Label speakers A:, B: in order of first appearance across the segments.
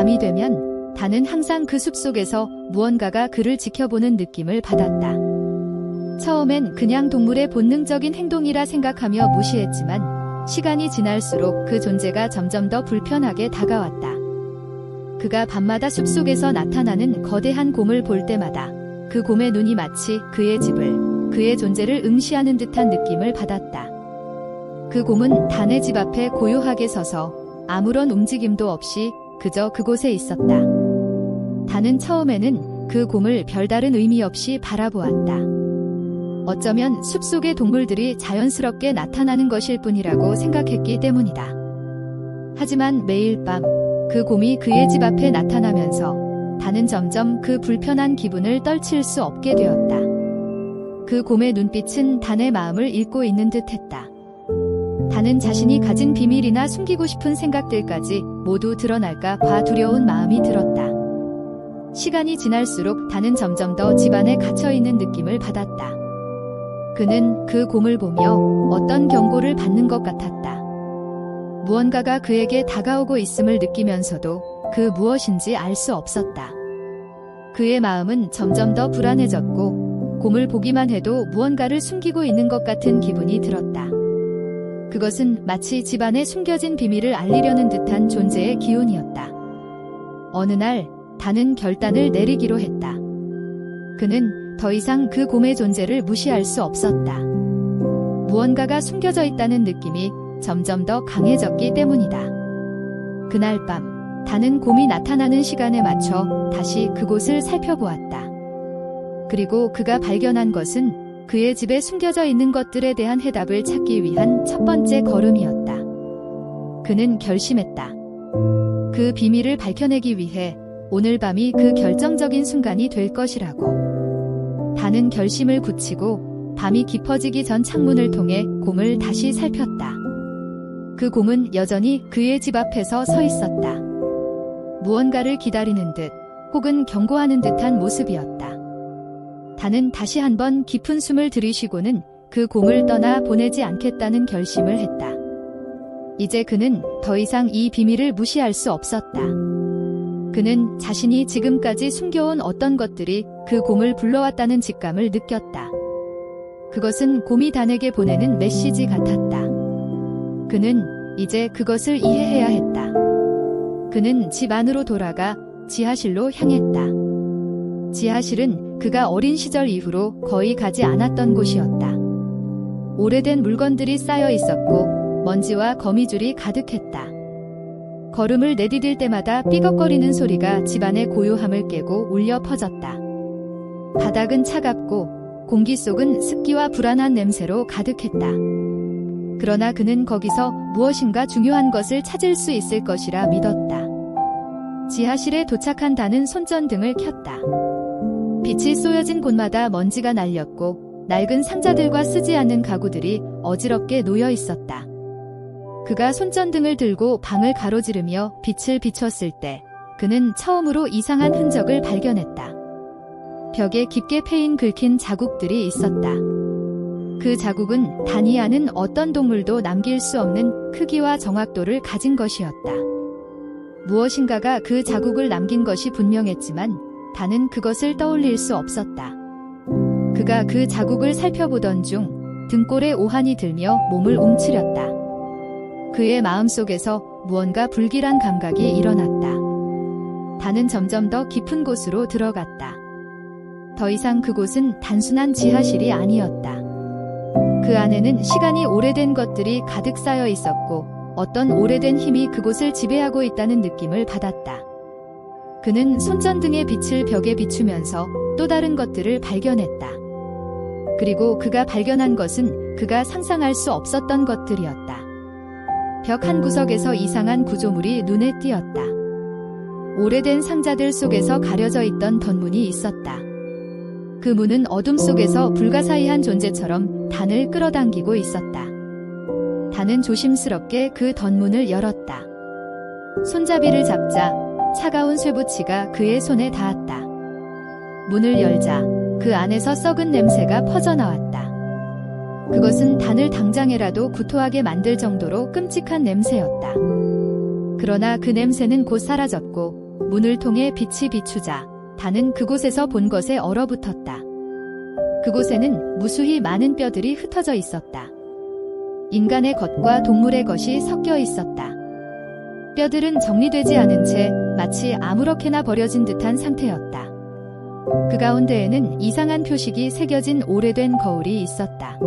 A: 밤이 되면 단은 항상 그 숲속에서 무언가가 그를 지켜보는 느낌을 받았다. 처음엔 그냥 동물의 본능적인 행동이라 생각하며 무시했지만 시간이 지날수록 그 존재가 점점 더 불편하게 다가왔다. 그가 밤마다 숲속에서 나타나는 거대한 곰을 볼 때마다 그 곰의 눈이 마치 그의 집을, 그의 존재를 응시하는 듯한 느낌을 받았다. 그 곰은 단의 집 앞에 고요하게 서서 아무런 움직임도 없이 그저 그곳에 있었다. 단은 처음에는 그 곰을 별다른 의미 없이 바라보았다. 어쩌면 숲속의 동물들이 자연스럽게 나타나는 것일 뿐이라고 생각했기 때문이다. 하지만 매일 밤 그 곰이 그의 집 앞에 나타나면서 단은 점점 그 불편한 기분을 떨칠 수 없게 되었다. 그 곰의 눈빛은 단의 마음을 읽고 있는 듯 했다. 단은 자신이 가진 비밀이나 숨기고 싶은 생각들까지 모두 드러날까 봐 두려운 마음이 들었다. 시간이 지날수록 단은 점점 더 집안에 갇혀있는 느낌을 받았다. 그는 그 곰을 보며 어떤 경고를 받는 것 같았다. 무언가가 그에게 다가오고 있음을 느끼면서도 그 무엇인지 알 수 없었다. 그의 마음은 점점 더 불안해졌고 곰을 보기만 해도 무언가를 숨기고 있는 것 같은 기분이 들었다. 그것은 마치 집안에 숨겨진 비밀을 알리려는 듯한 존재의 기운이었다. 어느 날 단은 결단을 내리기로 했다. 그는 더 이상 그 곰의 존재를 무시할 수 없었다. 무언가가 숨겨져 있다는 느낌이 점점 더 강해졌기 때문이다. 그날 밤, 단은 곰이 나타나는 시간에 맞춰 다시 그곳을 살펴보았다. 그리고 그가 발견한 것은 그의 집에 숨겨져 있는 것들에 대한 해답을 찾기 위한 첫 번째 걸음이었다. 그는 결심했다. 그 비밀을 밝혀내기 위해 오늘 밤이 그 결정적인 순간이 될 것이라고. 단은 결심을 굳히고 밤이 깊어지기 전 창문을 통해 곰을 다시 살폈다. 그 곰은 여전히 그의 집 앞에서 서 있었다. 무언가를 기다리는 듯 혹은 경고하는 듯한 모습이었다. 단은 다시 한번 깊은 숨을 들이쉬고는 그 곰을 떠나 보내지 않겠다는 결심을 했다. 이제 그는 더 이상 이 비밀을 무시할 수 없었다. 그는 자신이 지금까지 숨겨온 어떤 것들이 그 곰을 불러왔다는 직감을 느꼈다. 그것은 곰이 단에게 보내는 메시지 같았다. 그는 이제 그것을 이해해야 했다. 그는 집 안으로 돌아가 지하실로 향했다. 지하실은 그가 어린 시절 이후로 거의 가지 않았던 곳이었다. 오래된 물건들이 쌓여 있었고 먼지와 거미줄이 가득했다. 걸음을 내디딜 때마다 삐걱거리는 소리가 집안의 고요함을 깨고 울려 퍼졌다. 바닥은 차갑고 공기 속은 습기와 불안한 냄새로 가득했다. 그러나 그는 거기서 무엇인가 중요한 것을 찾을 수 있을 것이라 믿었다. 지하실에 도착한 다는 손전등을 켰다. 빛이 쏘여진 곳마다 먼지가 날렸고 낡은 상자들과 쓰지 않는 가구들이 어지럽게 놓여 있었다. 그가 손전등을 들고 방을 가로지르며 빛을 비췄을 때 그는 처음으로 이상한 흔적을 발견했다. 벽에 깊게 패인 긁힌 자국들이 있었다. 그 자국은 단이 아는 어떤 동물도 남길 수 없는 크기와 정확도를 가진 것이었다. 무엇인가가 그 자국을 남긴 것이 분명했지만 단은 그것을 떠올릴 수 없었다. 그가 그 자국을 살펴보던 중 등골에 오한이 들며 몸을 움츠렸다. 그의 마음속에서 무언가 불길한 감각이 일어났다. 단은 점점 더 깊은 곳으로 들어갔다. 더 이상 그곳은 단순한 지하실이 아니었다. 그 안에는 시간이 오래된 것들이 가득 쌓여 있었고 어떤 오래된 힘이 그곳을 지배하고 있다는 느낌을 받았다. 그는 손전등의 빛을 벽에 비추면서 또 다른 것들을 발견했다. 그리고 그가 발견한 것은 그가 상상할 수 없었던 것들이었다. 벽 한 구석에서 이상한 구조물이 눈에 띄었다. 오래된 상자들 속에서 가려져 있던 덧문이 있었다. 그 문은 어둠 속에서 불가사의한 존재처럼 단을 끌어당기고 있었다. 단은 조심스럽게 그 덧문을 열었다. 손잡이를 잡자 차가운 쇠붙이가 그의 손에 닿았다. 문을 열자 그 안에서 썩은 냄새가 퍼져나왔다. 그것은 단을 당장에라도 구토하게 만들 정도로 끔찍한 냄새였다. 그러나 그 냄새는 곧 사라졌고 문을 통해 빛이 비추자 단은 그곳에서 본 것에 얼어붙었다. 그곳에는 무수히 많은 뼈들이 흩어져 있었다. 인간의 것과 동물의 것이 섞여 있었다. 뼈들은 정리되지 않은 채 마치 아무렇게나 버려진 듯한 상태였다. 그 가운데에는 이상한 표식이 새겨진 오래된 거울이 있었다.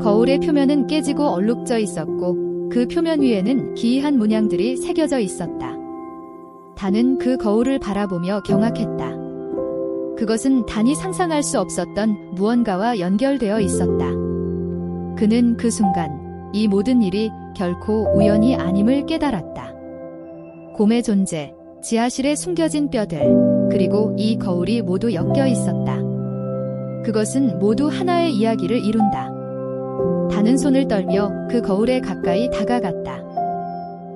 A: 거울의 표면은 깨지고 얼룩져 있었고 그 표면 위에는 기이한 문양들이 새겨져 있었다. 단은 그 거울을 바라보며 경악했다. 그것은 단이 상상할 수 없었던 무언가와 연결되어 있었다. 그는 그 순간 이 모든 일이 결코 우연이 아님을 깨달았다. 곰의 존재, 지하실에 숨겨진 뼈들, 그리고 이 거울이 모두 엮여 있었다. 그것은 모두 하나의 이야기를 이룬다. 단은 손을 떨며 그 거울에 가까이 다가갔다.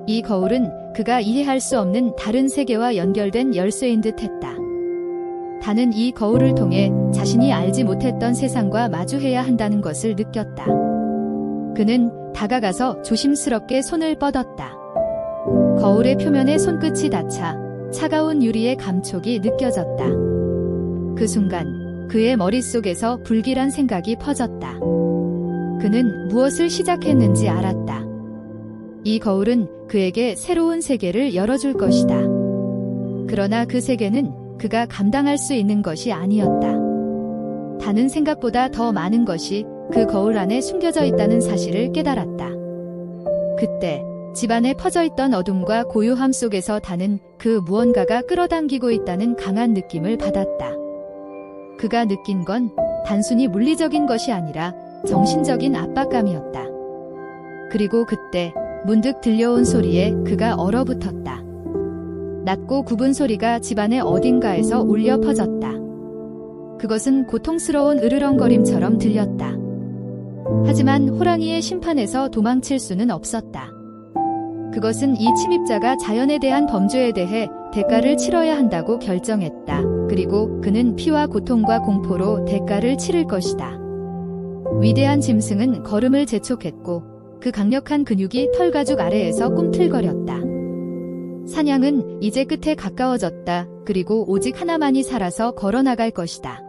A: 이 거울은 그가 이해할 수 없는 다른 세계와 연결된 열쇠인 듯 했다. 단은 이 거울을 통해 자신이 알지 못했던 세상과 마주해야 한다는 것을 느꼈다. 그는 다가가서 조심스럽게 손을 뻗었다. 거울의 표면에 손끝이 닿자 차가운 유리의 감촉이 느껴졌다. 그 순간 그의 머릿속에서 불길한 생각이 퍼졌다. 그는 무엇을 시작했는지 알았다. 이 거울은 그에게 새로운 세계를 열어줄 것이다. 그러나 그 세계는 그가 감당할 수 있는 것이 아니었다. 다는 생각보다 더 많은 것이 그 거울 안에 숨겨져 있다는 사실을 깨달았다. 그때 집안에 퍼져 있던 어둠과 고요함 속에서 다는 그 무언가가 끌어당기고 있다는 강한 느낌을 받았다. 그가 느낀 건 단순히 물리적인 것이 아니라 정신적인 압박감이었다. 그리고 그때 문득 들려온 소리에 그가 얼어붙었다. 낮고 굽은 소리가 집안의 어딘가에서 울려 퍼졌다. 그것은 고통스러운 으르렁거림처럼 들렸다. 하지만 호랑이의 심판에서 도망칠 수는 없었다. 그것은 이 침입자가 자연에 대한 범죄에 대해 대가를 치러야 한다고 결정했다. 그리고 그는 피와 고통과 공포로 대가를 치를 것이다. 위대한 짐승은 걸음을 재촉했고 그 강력한 근육이 털가죽 아래에서 꿈틀거렸다. 사냥은 이제 끝에 가까워졌다. 그리고 오직 하나만이 살아서 걸어나갈 것이다.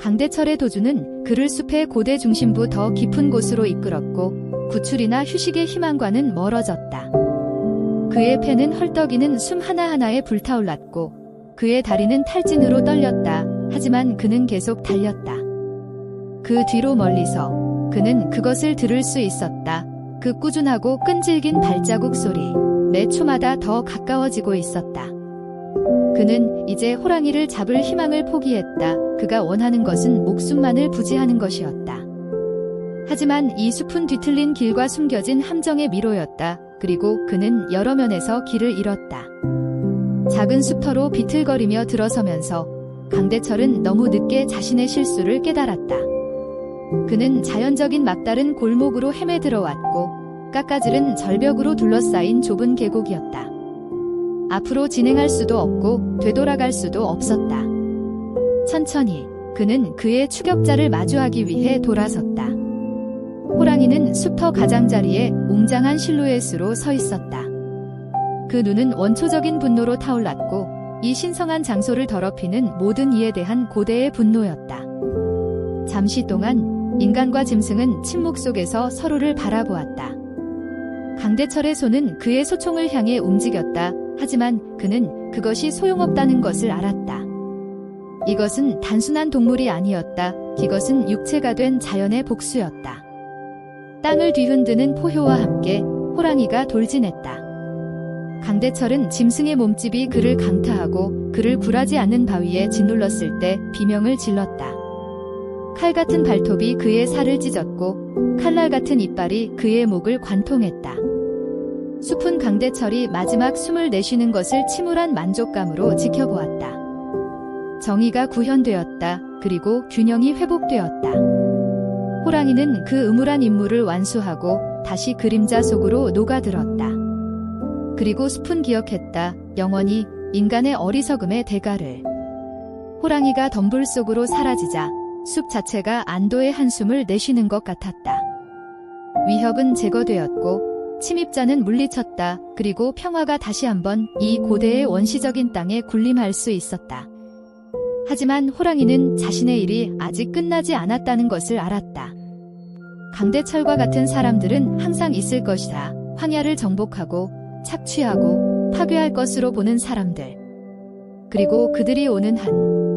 A: 강대철의 도주는 그를 숲의 고대 중심부 더 깊은 곳으로 이끌었고 구출이나 휴식의 희망과는 멀어졌다. 그의 폐는 헐떡이는 숨 하나하나에 불타올랐고 그의 다리는 탈진으로 떨렸다. 하지만 그는 계속 달렸다. 그 뒤로 멀리서 그는 그것을 들을 수 있었다. 그 꾸준하고 끈질긴 발자국 소리. 매 초마다 더 가까워지고 있었다. 그는 이제 호랑이를 잡을 희망을 포기했다. 그가 원하는 것은 목숨만을 부지하는 것이었다. 하지만 이 숲은 뒤틀린 길과 숨겨진 함정의 미로였다. 그리고 그는 여러 면에서 길을 잃었다. 작은 숲터로 비틀거리며 들어서면서 강대철은 너무 늦게 자신의 실수를 깨달았다. 그는 자연적인 막다른 골목으로 헤매 들어왔고 깎아지른 절벽으로 둘러싸인 좁은 계곡이었다. 앞으로 진행할 수도 없고 되돌아갈 수도 없었다. 천천히 그는 그의 추격자를 마주하기 위해 돌아섰다. 호랑이는 숲터 가장자리에 웅장한 실루엣으로 서 있었다. 그 눈은 원초적인 분노로 타올랐고 이 신성한 장소를 더럽히는 모든 이에 대한 고대의 분노였다. 잠시 동안 인간과 짐승은 침묵 속에서 서로를 바라보았다. 강대철의 손은 그의 소총을 향해 움직였다. 하지만 그는 그것이 소용없다는 것을 알았다. 이것은 단순한 동물이 아니었다. 이것은 육체가 된 자연의 복수였다. 땅을 뒤흔드는 포효와 함께 호랑이가 돌진했다. 강대철은 짐승의 몸집이 그를 강타하고 그를 굴하지 않는 바위에 짓눌렀을 때 비명을 질렀다. 칼 같은 발톱이 그의 살을 찢었고 칼날 같은 이빨이 그의 목을 관통했다. 숲은 강대철이 마지막 숨을 내쉬는 것을 침울한 만족감으로 지켜보았다. 정의가 구현되었다. 그리고 균형이 회복되었다. 호랑이는 그 음울한 임무를 완수하고 다시 그림자 속으로 녹아들었다. 그리고 숲은 기억했다. 영원히 인간의 어리석음의 대가를. 호랑이가 덤불 속으로 사라지자 숲 자체가 안도의 한숨을 내쉬는 것 같았다. 위협은 제거되었고 침입자는 물리쳤다. 그리고 평화가 다시 한번 이 고대의 원시적인 땅에 군림할 수 있었다. 하지만 호랑이는 자신의 일이 아직 끝나지 않았다는 것을 알았다. 강대철과 같은 사람들은 항상 있을 것이다. 황야를 정복하고 착취하고 파괴할 것으로 보는 사람들. 그리고 그들이 오는 한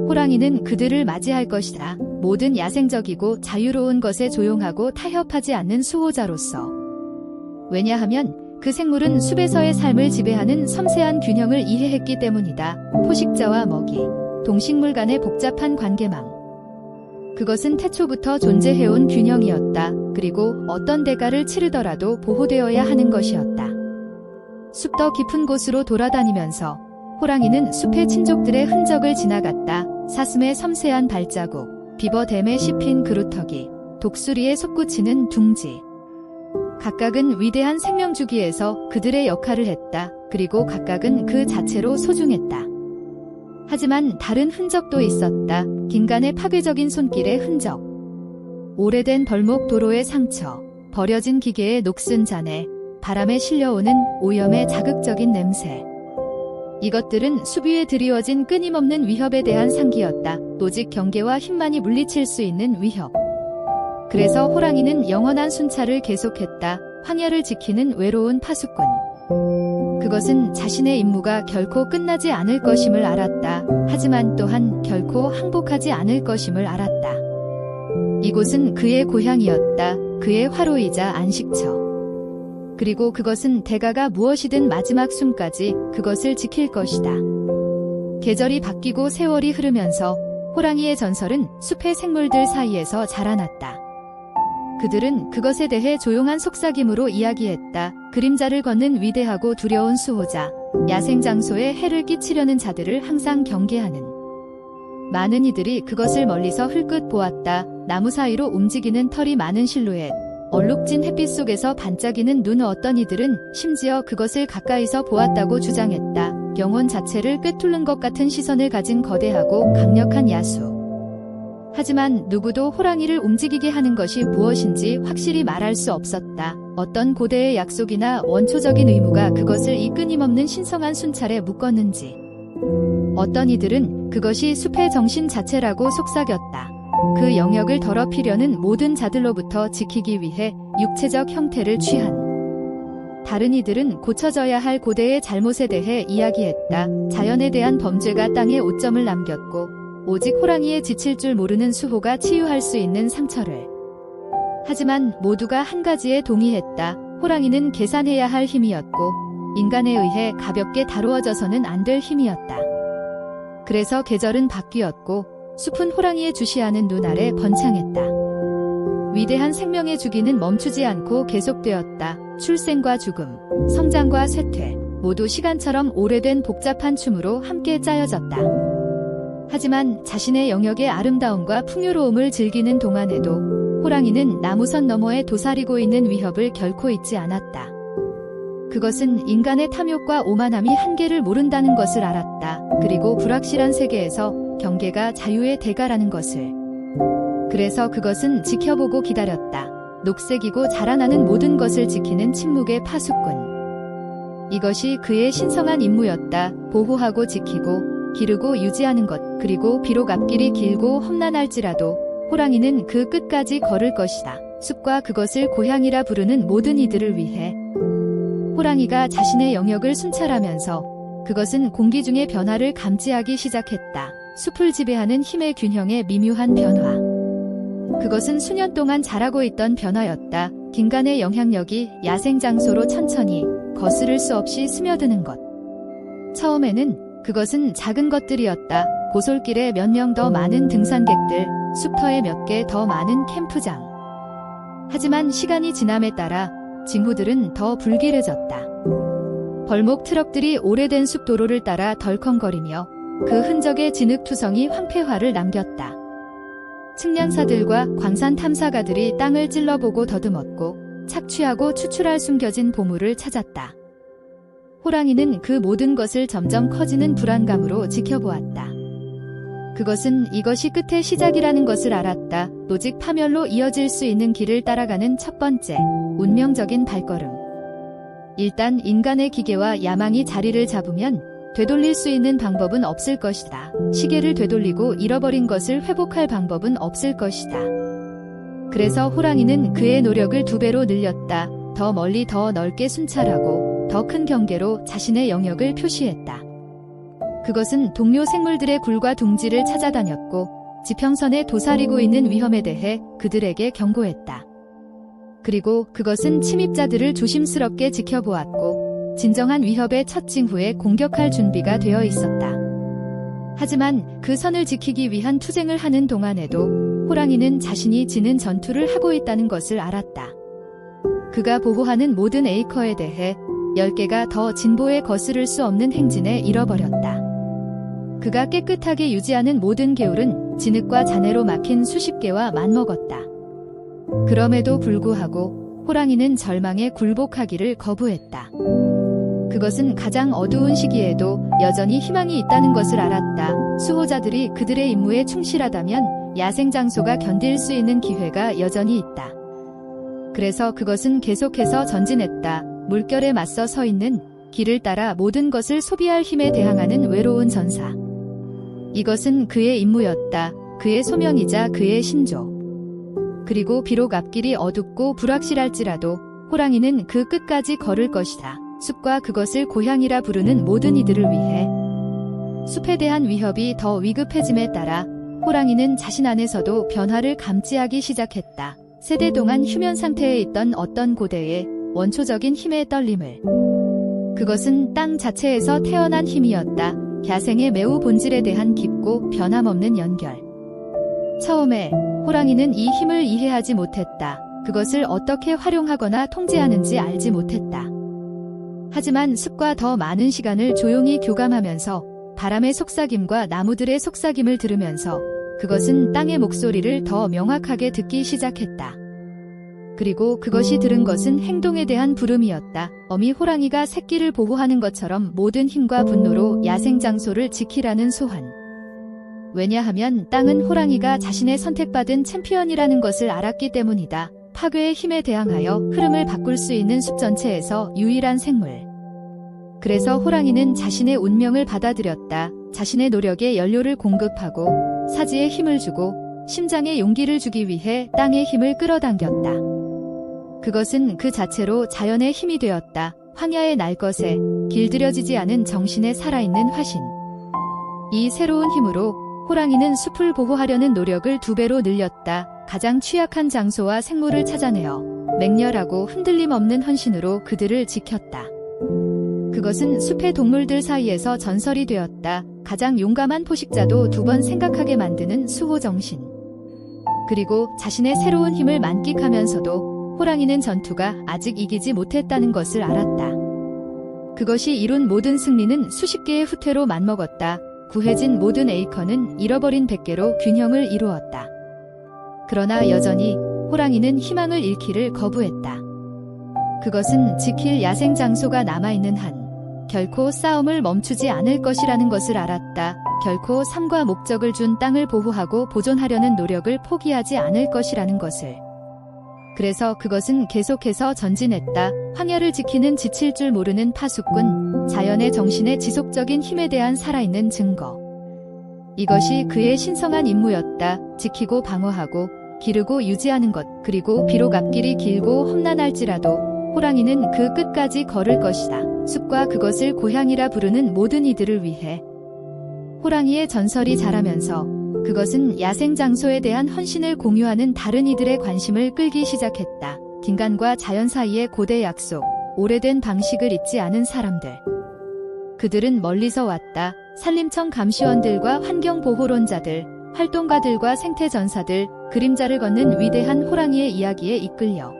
A: 호랑이는 그들을 맞이할 것이다. 모든 야생적이고 자유로운 것에 조용하고 타협하지 않는 수호자로서. 왜냐하면 그 생물은 숲에서의 삶을 지배하는 섬세한 균형을 이해했기 때문이다. 포식자와 먹이, 동식물 간의 복잡한 관계망. 그것은 태초부터 존재해온 균형이었다. 그리고 어떤 대가를 치르더라도 보호되어야 하는 것이었다. 숲더 깊은 곳으로 돌아다니면서 호랑이는 숲의 친족들의 흔적을 지나갔다. 사슴의 섬세한 발자국, 비버댐에 씹힌 그루터기, 독수리의 솟구치는 둥지. 각각은 위대한 생명주기에서 그들의 역할을 했다. 그리고 각각은 그 자체로 소중했다. 하지만 다른 흔적도 있었다. 긴간의 파괴적인 손길의 흔적. 오래된 벌목 도로의 상처, 버려진 기계의 녹슨 잔해, 바람에 실려오는 오염의 자극적인 냄새. 이것들은 숲 위에 드리워진 끊임없는 위협에 대한 상기였다. 오직 경계와 힘만이 물리칠 수 있는 위협. 그래서 호랑이는 영원한 순찰을 계속했다. 황야를 지키는 외로운 파수꾼. 그것은 자신의 임무가 결코 끝나지 않을 것임을 알았다. 하지만 또한 결코 항복하지 않을 것임을 알았다. 이곳은 그의 고향이었다. 그의 화로이자 안식처. 그리고 그것은 대가가 무엇이든 마지막 숨까지 그것을 지킬 것이다. 계절이 바뀌고 세월이 흐르면서 호랑이의 전설은 숲의 생물들 사이에서 자라났다. 그들은 그것에 대해 조용한 속삭임으로 이야기했다. 그림자를 걷는 위대하고 두려운 수호자, 야생 장소에 해를 끼치려는 자들을 항상 경계하는. 많은 이들이 그것을 멀리서 흘끗 보았다. 나무 사이로 움직이는 털이 많은 실루엣. 얼룩진 햇빛 속에서 반짝이는 눈 어떤 이들은 심지어 그것을 가까이서 보았다고 주장했다. 영혼 자체를 꿰뚫는 것 같은 시선을 가진 거대하고 강력한 야수. 하지만 누구도 호랑이를 움직이게 하는 것이 무엇인지 확실히 말할 수 없었다. 어떤 고대의 약속이나 원초적인 의무가 그것을 이 끊임없는 신성한 순찰에 묶었는지. 어떤 이들은 그것이 숲의 정신 자체라고 속삭였다. 그 영역을 더럽히려는 모든 자들로부터 지키기 위해 육체적 형태를 취한. 다른 이들은 고쳐져야 할 고대의 잘못에 대해 이야기했다. 자연에 대한 범죄가 땅에 오점을 남겼고, 오직 호랑이에 지칠 줄 모르는 수호가 치유할 수 있는 상처를. 하지만 모두가 한 가지에 동의했다. 호랑이는 계산해야 할 힘이었고, 인간에 의해 가볍게 다루어져서는 안 될 힘이었다. 그래서 계절은 바뀌었고, 숲은 호랑이의 주시하는 눈 아래 번창했다. 위대한 생명의 주기는 멈추지 않고 계속되었다. 출생과 죽음, 성장과 쇠퇴, 모두 시간처럼 오래된 복잡한 춤으로 함께 짜여졌다. 하지만 자신의 영역의 아름다움과 풍요로움을 즐기는 동안에도 호랑이는 나무선 너머에 도사리고 있는 위협을 결코 잊지 않았다. 그것은 인간의 탐욕과 오만함이 한계를 모른다는 것을 알았다. 그리고 불확실한 세계에서 경계가 자유의 대가라는 것을. 그래서 그것은 지켜보고 기다렸다. 녹색이고 자라나는 모든 것을 지키는 침묵의 파수꾼. 이것이 그의 신성한 임무였다. 보호하고 지키고 기르고 유지하는 것. 그리고 비록 앞길이 길고 험난할지라도 호랑이는 그 끝까지 걸을 것이다. 숲과 그것을 고향이라 부르는 모든 이들을 위해. 호랑이가 자신의 영역을 순찰하면서 그것은 공기 중의 변화를 감지하기 시작했다. 숲을 지배하는 힘의 균형의 미묘한 변화. 그것은 수년 동안 자라고 있던 변화였다. 긴간의 영향력이 야생 장소로 천천히 거스를 수 없이 스며드는 것. 처음에는 그것은 작은 것들이었다. 고솔길에 몇 명 더 많은 등산객들, 숲터에 몇 개 더 많은 캠프장. 하지만 시간이 지남에 따라 징후들은 더 불길해졌다. 벌목 트럭들이 오래된 숲도로를 따라 덜컹거리며 그 흔적의 진흙투성이 황폐화를 남겼다. 측량사들과 광산 탐사가들이 땅을 찔러보고 더듬었고 착취하고 추출할 숨겨진 보물을 찾았다. 호랑이는 그 모든 것을 점점 커지는 불안감으로 지켜보았다. 그것은 이것이 끝의 시작이라는 것을 알았다. 오직 파멸로 이어질 수 있는 길을 따라가는 첫 번째, 운명적인 발걸음. 일단 인간의 기계와 야망이 자리를 잡으면 되돌릴 수 있는 방법은 없을 것이다. 시계를 되돌리고 잃어버린 것을 회복할 방법은 없을 것이다. 그래서 호랑이는 그의 노력을 두 배로 늘렸다. 더 멀리 더 넓게 순찰하고 더 큰 경계로 자신의 영역을 표시했다. 그것은 동료 생물들의 굴과 둥지를 찾아다녔고 지평선에 도사리고 있는 위험에 대해 그들에게 경고했다. 그리고 그것은 침입자들을 조심스럽게 지켜보았고 진정한 위협의 첫 징후에 공격할 준비가 되어 있었다. 하지만 그 선을 지키기 위한 투쟁을 하는 동안에도 호랑이는 자신이 지는 전투를 하고 있다는 것을 알았다. 그가 보호하는 모든 에이커에 대해 10개가 더 진보에 거스를 수 없는 행진에 잃어버렸다. 그가 깨끗하게 유지하는 모든 개울은 진흙과 잔해로 막힌 수십 개와 맞먹었다. 그럼에도 불구하고 호랑이는 절망에 굴복하기를 거부했다. 그것은 가장 어두운 시기에도 여전히 희망이 있다는 것을 알았다. 수호자들이 그들의 임무에 충실하다면 야생 장소가 견딜 수 있는 기회가 여전히 있다. 그래서 그것은 계속해서 전진했다. 물결에 맞서 서 있는 길을 따라 모든 것을 소비할 힘에 대항하는 외로운 전사. 이것은 그의 임무였다. 그의 소명이자 그의 신조. 그리고 비록 앞길이 어둡고 불확실할지라도 호랑이는 그 끝까지 걸을 것이다. 숲과 그것을 고향이라 부르는 모든 이들을 위해 숲에 대한 위협이 더 위급해짐에 따라 호랑이는 자신 안에서도 변화를 감지하기 시작했다. 세대 동안 휴면 상태에 있던 어떤 고대의 원초적인 힘의 떨림을 그것은 땅 자체에서 태어난 힘이었다. 야생의 매우 본질에 대한 깊고 변함없는 연결. 처음에 호랑이는 이 힘을 이해하지 못했다. 그것을 어떻게 활용하거나 통제하는지 알지 못했다. 하지만 숲과 더 많은 시간을 조용히 교감하면서 바람의 속삭임과 나무들의 속삭임을 들으면서 그것은 땅의 목소리를 더 명확하게 듣기 시작했다. 그리고 그것이 들은 것은 행동에 대한 부름이었다. 어미 호랑이가 새끼를 보호하는 것처럼 모든 힘과 분노로 야생 장소를 지키라는 소환. 왜냐하면 땅은 호랑이가 자신의 선택받은 챔피언이라는 것을 알았기 때문이다. 파괴의 힘에 대항하여 흐름을 바꿀 수 있는 숲 전체에서 유일한 생물. 그래서 호랑이는 자신의 운명을 받아들였다. 자신의 노력에 연료를 공급하고 사지에 힘을 주고 심장에 용기를 주기 위해 땅의 힘을 끌어당겼다. 그것은 그 자체로 자연의 힘이 되었다. 황야의 날 것에 길들여지지 않은 정신에 살아있는 화신. 이 새로운 힘으로 호랑이는 숲을 보호하려는 노력을 두 배로 늘렸다. 가장 취약한 장소와 생물을 찾아내어 맹렬하고 흔들림 없는 헌신으로 그들을 지켰다. 그것은 숲의 동물들 사이에서 전설이 되었다. 가장 용감한 포식자도 두 번 생각하게 만드는 수호 정신. 그리고 자신의 새로운 힘을 만끽하면서도 호랑이는 전투가 아직 이기지 못했다는 것을 알았다. 그것이 이룬 모든 승리는 수십 개의 후퇴로 맞먹었다. 구해진 모든 에이커는 잃어버린 백개로 균형을 이루었다. 그러나 여전히 호랑이는 희망을 잃기를 거부했다. 그것은 지킬 야생 장소가 남아있는 한 결코 싸움을 멈추지 않을 것이라는 것을 알았다. 결코 삶과 목적을 준 땅을 보호하고 보존하려는 노력을 포기하지 않을 것이라는 것을. 그래서 그것은 계속해서 전진했다. 황야를 지키는 지칠 줄 모르는 파수꾼, 자연의 정신의 지속적인 힘에 대한 살아있는 증거. 이것이 그의 신성한 임무였다. 지키고 방어하고 기르고 유지하는 것. 그리고 비록 앞길이 길고 험난할지라도 호랑이는 그 끝까지 걸을 것이다. 숲과 그것을 고향이라 부르는 모든 이들을 위해. 호랑이의 전설이 자라면서 그것은 야생 장소에 대한 헌신을 공유하는 다른 이들의 관심을 끌기 시작했다. 인간과 자연 사이의 고대 약속, 오래된 방식을 잊지 않은 사람들. 그들은 멀리서 왔다. 산림청 감시원들과 환경보호론자들, 활동가들과 생태전사들, 그림자를 걷는 위대한 호랑이의 이야기에 이끌려.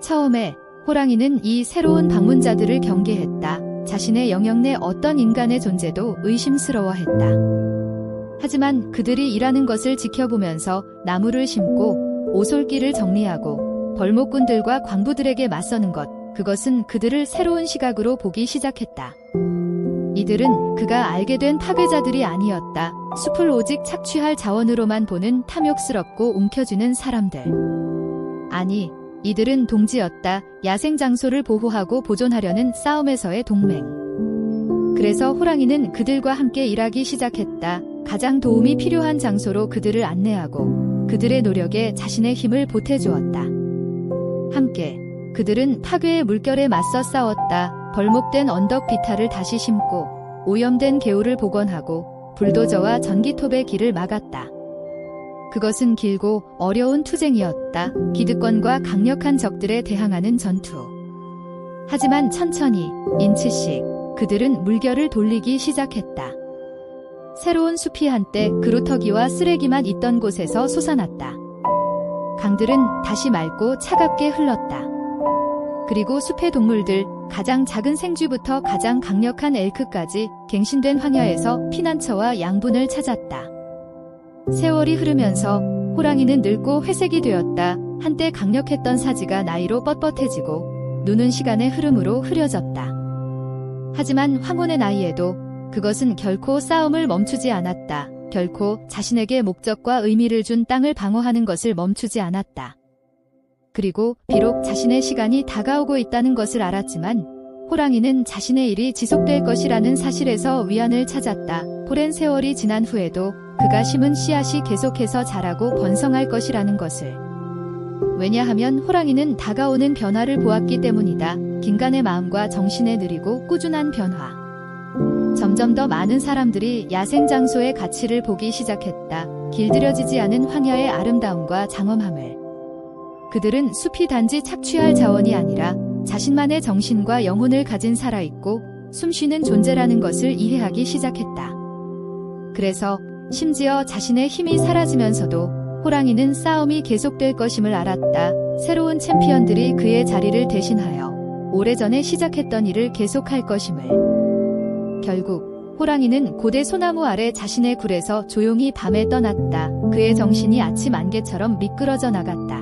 A: 처음에 호랑이는 이 새로운 방문자들을 경계했다. 자신의 영역 내 어떤 인간의 존재도 의심스러워했다. 하지만 그들이 일하는 것을 지켜보면서 나무를 심고 오솔길을 정리하고 벌목꾼들과 광부들에게 맞서는 것, 그것은 그들을 새로운 시각으로 보기 시작했다. 이들은 그가 알게 된 파괴자들이 아니었다. 숲을 오직 착취할 자원으로만 보는 탐욕스럽고 움켜쥐는 사람들. 아니, 이들은 동지였다. 야생 장소를 보호하고 보존하려는 싸움에서의 동맹. 그래서 호랑이는 그들과 함께 일하기 시작했다. 가장 도움이 필요한 장소로 그들을 안내하고 그들의 노력에 자신의 힘을 보태주었다. 함께 그들은 파괴의 물결에 맞서 싸웠다. 벌목된 언덕 비탈을 다시 심고 오염된 개울을 복원하고 불도저와 전기톱의 길을 막았다. 그것은 길고 어려운 투쟁이었다. 기득권과 강력한 적들에 대항하는 전투. 하지만 천천히, 인치씩, 그들은 물결을 돌리기 시작했다. 새로운 숲이 한때 그루터기와 쓰레기만 있던 곳에서 솟아났다. 강들은 다시 맑고 차갑게 흘렀다. 그리고 숲의 동물들, 가장 작은 생쥐부터 가장 강력한 엘크까지 갱신된 황야에서 피난처와 양분을 찾았다. 세월이 흐르면서 호랑이는 늙고 회색이 되었다. 한때 강력했던 사지가 나이로 뻣뻣해지고 눈은 시간의 흐름으로 흐려졌다. 하지만 황혼의 나이에도 그것은 결코 싸움을 멈추지 않았다. 결코 자신에게 목적과 의미를 준 땅을 방어하는 것을 멈추지 않았다. 그리고 비록 자신의 시간이 다가오고 있다는 것을 알았지만 호랑이는 자신의 일이 지속될 것이라는 사실에서 위안을 찾았다. 오랜 세월이 지난 후에도 그가 심은 씨앗이 계속해서 자라고 번성할 것이라는 것을. 왜냐하면 호랑이는 다가오는 변화를 보았기 때문이다. 긴간의 마음과 정신에 느리고 꾸준한 변화. 점점 더 많은 사람들이 야생 장소의 가치를 보기 시작했다. 길들여지지 않은 황야의 아름다움과 장엄함을. 그들은 숲이 단지 착취할 자원이 아니라 자신만의 정신과 영혼을 가진 살아있고 숨쉬는 존재라는 것을 이해하기 시작했다. 그래서 심지어 자신의 힘이 사라지면서도 호랑이는 싸움이 계속될 것임을 알았다. 새로운 챔피언들이 그의 자리를 대신하여 오래전에 시작했던 일을 계속할 것임을. 결국 호랑이는 고대 소나무 아래 자신의 굴에서 조용히 밤에 떠났다. 그의 정신이 아침 안개처럼 미끄러져 나갔다.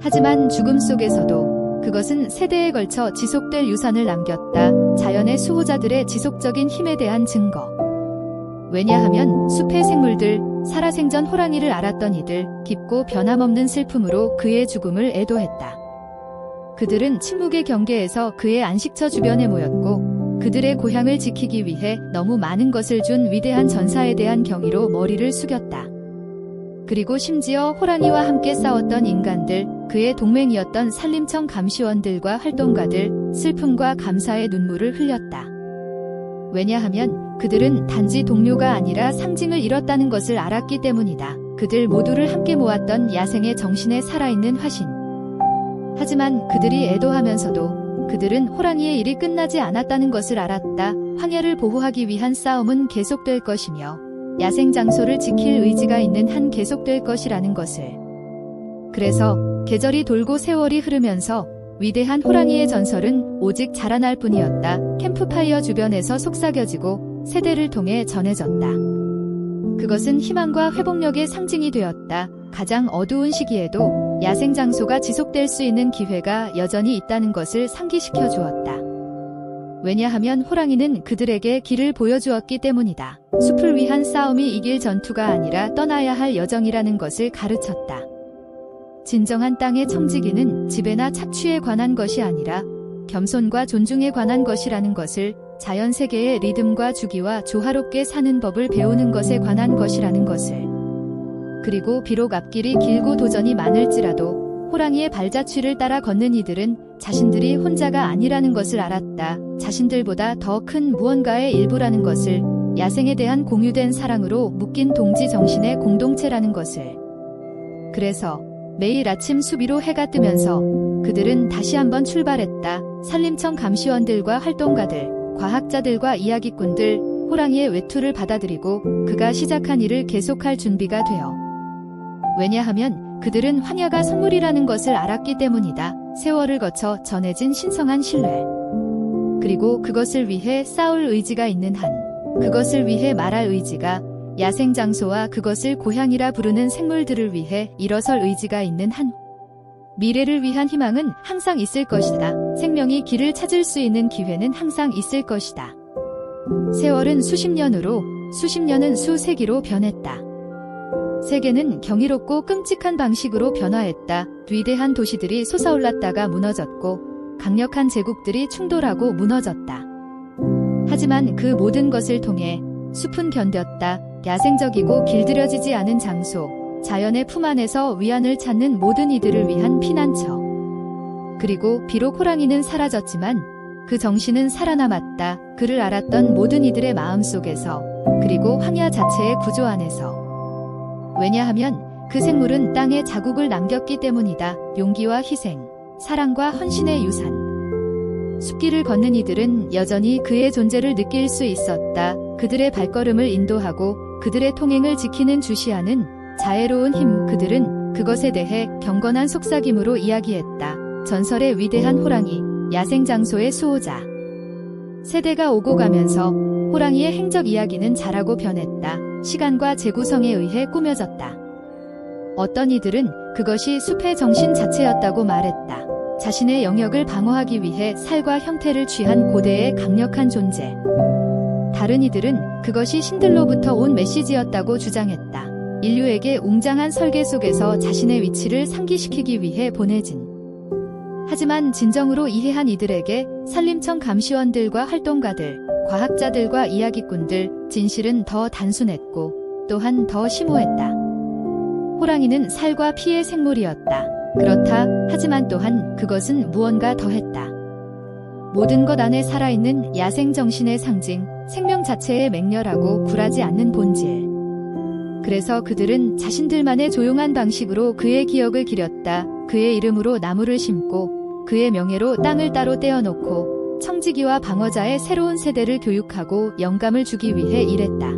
A: 하지만 죽음 속에서도 그것은 세대에 걸쳐 지속될 유산을 남겼다. 자연의 수호자들의 지속적인 힘에 대한 증거. 왜냐하면 숲의 생물들, 살아생전 호랑이를 알았던 이들, 깊고 변함없는 슬픔으로 그의 죽음을 애도했다. 그들은 침묵의 경계에서 그의 안식처 주변에 모였고, 그들의 고향을 지키기 위해 너무 많은 것을 준 위대한 전사에 대한 경의로 머리를 숙였다. 그리고 심지어 호랑이와 함께 싸웠던 인간들, 그의 동맹이었던 산림청 감시원들과 활동가들, 슬픔과 감사의 눈물을 흘렸다. 왜냐하면 그들은 단지 동료가 아니라 상징을 잃었다는 것을 알았기 때문이다. 그들 모두를 함께 모았던 야생의 정신에 살아있는 화신. 하지만 그들이 애도하면서도 그들은 호랑이의 일이 끝나지 않았다는 것을 알았다. 황야를 보호하기 위한 싸움은 계속될 것이며 야생 장소를 지킬 의지가 있는 한 계속될 것이라는 것을. 그래서 계절이 돌고 세월이 흐르면서 위대한 호랑이의 전설은 오직 자라날 뿐이었다. 캠프파이어 주변에서 속삭여지고 세대를 통해 전해졌다. 그것은 희망과 회복력의 상징이 되었다. 가장 어두운 시기에도 야생 장소가 지속될 수 있는 기회가 여전히 있다는 것을 상기시켜 주었다. 왜냐하면 호랑이는 그들에게 길을 보여주었기 때문이다. 숲을 위한 싸움이 이길 전투가 아니라 떠나야 할 여정이라는 것을 가르쳤다. 진정한 땅의 청지기는 지배나 착취에 관한 것이 아니라 겸손과 존중에 관한 것이라는 것을 자연 세계의 리듬과 주기와 조화롭게 사는 법을 배우는 것에 관한 것이라는 것을 그리고 비록 앞길이 길고 도전이 많을지라도 호랑이의 발자취를 따라 걷는 이들은 자신들이 혼자가 아니라는 것을 알았다. 자신들보다 더 큰 무언가의 일부라는 것을 야생에 대한 공유된 사랑으로 묶인 동지 정신의 공동체라는 것을 그래서 매일 아침 수비로 해가 뜨면서 그들은 다시 한번 출발했다. 산림청 감시원들과 활동가들, 과학자들과 이야기꾼들, 호랑이의 외투를 받아들이고 그가 시작한 일을 계속할 준비가 되어. 왜냐하면 그들은 황야가 선물이라는 것을 알았기 때문이다. 세월을 거쳐 전해진 신성한 신뢰. 그리고 그것을 위해 싸울 의지가 있는 한, 그것을 위해 말할 의지가 야생 장소와 그것을 고향이라 부르는 생물들을 위해 일어설 의지가 있는 한 미래를 위한 희망은 항상 있을 것이다. 생명이 길을 찾을 수 있는 기회는 항상 있을 것이다. 세월은 수십 년으로, 수십 년은 수세기로 변했다. 세계는 경이롭고 끔찍한 방식으로 변화했다. 위대한 도시들이 솟아올랐다가 무너졌고 강력한 제국들이 충돌하고 무너졌다. 하지만 그 모든 것을 통해 숲은 견뎠다. 야생적이고 길들여지지 않은 장소, 자연의 품 안에서 위안을 찾는 모든 이들을 위한 피난처. 그리고 비록 호랑이는 사라졌지만 그 정신은 살아남았다. 그를 알았던 모든 이들의 마음 속에서 그리고 황야 자체의 구조 안에서. 왜냐하면 그 생물은 땅에 자국을 남겼기 때문이다. 용기와 희생, 사랑과 헌신의 유산. 숲길을 걷는 이들은 여전히 그의 존재를 느낄 수 있었다. 그들의 발걸음을 인도하고 그들의 통행을 지키는 주시하는 자애로운 힘. 그들은 그것에 대해 경건한 속삭임으로 이야기했다. 전설의 위대한 호랑이, 야생 장소의 수호자. 세대가 오고 가면서 호랑이의 행적 이야기는 자라고 변했다. 시간과 재구성에 의해 꾸며졌다. 어떤 이들은 그것이 숲의 정신 자체였다고 말했다. 자신의 영역을 방어하기 위해 살과 형태를 취한 고대의 강력한 존재. 다른 이들은 그것이 신들로부터 온 메시지였다고 주장했다. 인류에게 웅장한 설계 속에서 자신의 위치를 상기시키기 위해 보내진. 하지만 진정으로 이해한 이들에게 산림청 감시원들과 활동가들, 과학자들과 이야기꾼들, 진실은 더 단순했고 또한 더 심오했다. 호랑이는 살과 피의 생물이었다. 그렇다. 하지만 또한 그것은 무언가 더했다. 모든 것 안에 살아있는 야생 정신의 상징, 생명 자체의 맹렬하고 굴하지 않는 본질. 그래서 그들은 자신들만의 조용한 방식으로 그의 기억을 기렸다. 그의 이름으로 나무를 심고 그의 명예로 땅을 따로 떼어놓고 청지기와 방어자의 새로운 세대를 교육하고 영감을 주기 위해 일했다.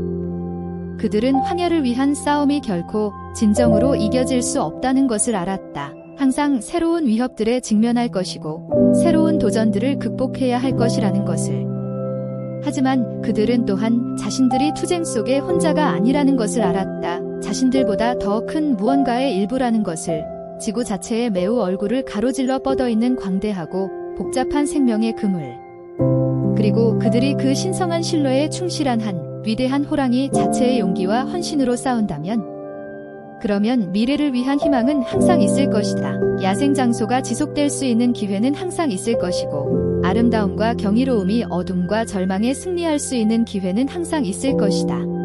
A: 그들은 황야를 위한 싸움이 결코 진정으로 이겨질 수 없다는 것을 알았다. 항상 새로운 위협들에 직면할 것이고 새로운 도전들을 극복해야 할 것이라는 것을. 하지만 그들은 또한 자신들이 투쟁 속에 혼자가 아니라는 것을 알았다. 자신들보다 더 큰 무언가의 일부라는 것을. 지구 자체에 매우 얼굴을 가로질러 뻗어 있는 광대하고 복잡한 생명의 그물. 그리고 그들이 그 신성한 신뢰에 충실한 한 위대한 호랑이 자체의 용기와 헌신으로 싸운다면 그러면 미래를 위한 희망은 항상 있을 것이다. 야생 장소가 지속될 수 있는 기회는 항상 있을 것이고 아름다움과 경이로움이 어둠과 절망에 승리할 수 있는 기회는 항상 있을 것이다.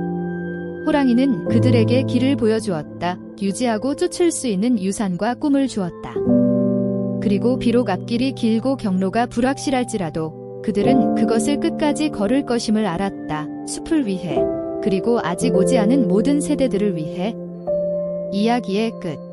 A: 호랑이는 그들에게 길을 보여주었다. 유지하고 쫓을 수 있는 유산과 꿈을 주었다. 그리고 비록 앞길이 길고 경로가 불확실할지라도 그들은 그것을 끝까지 걸을 것임을 알았다. 숲을 위해, 그리고 아직 오지 않은 모든 세대들을 위해. 이야기의 끝.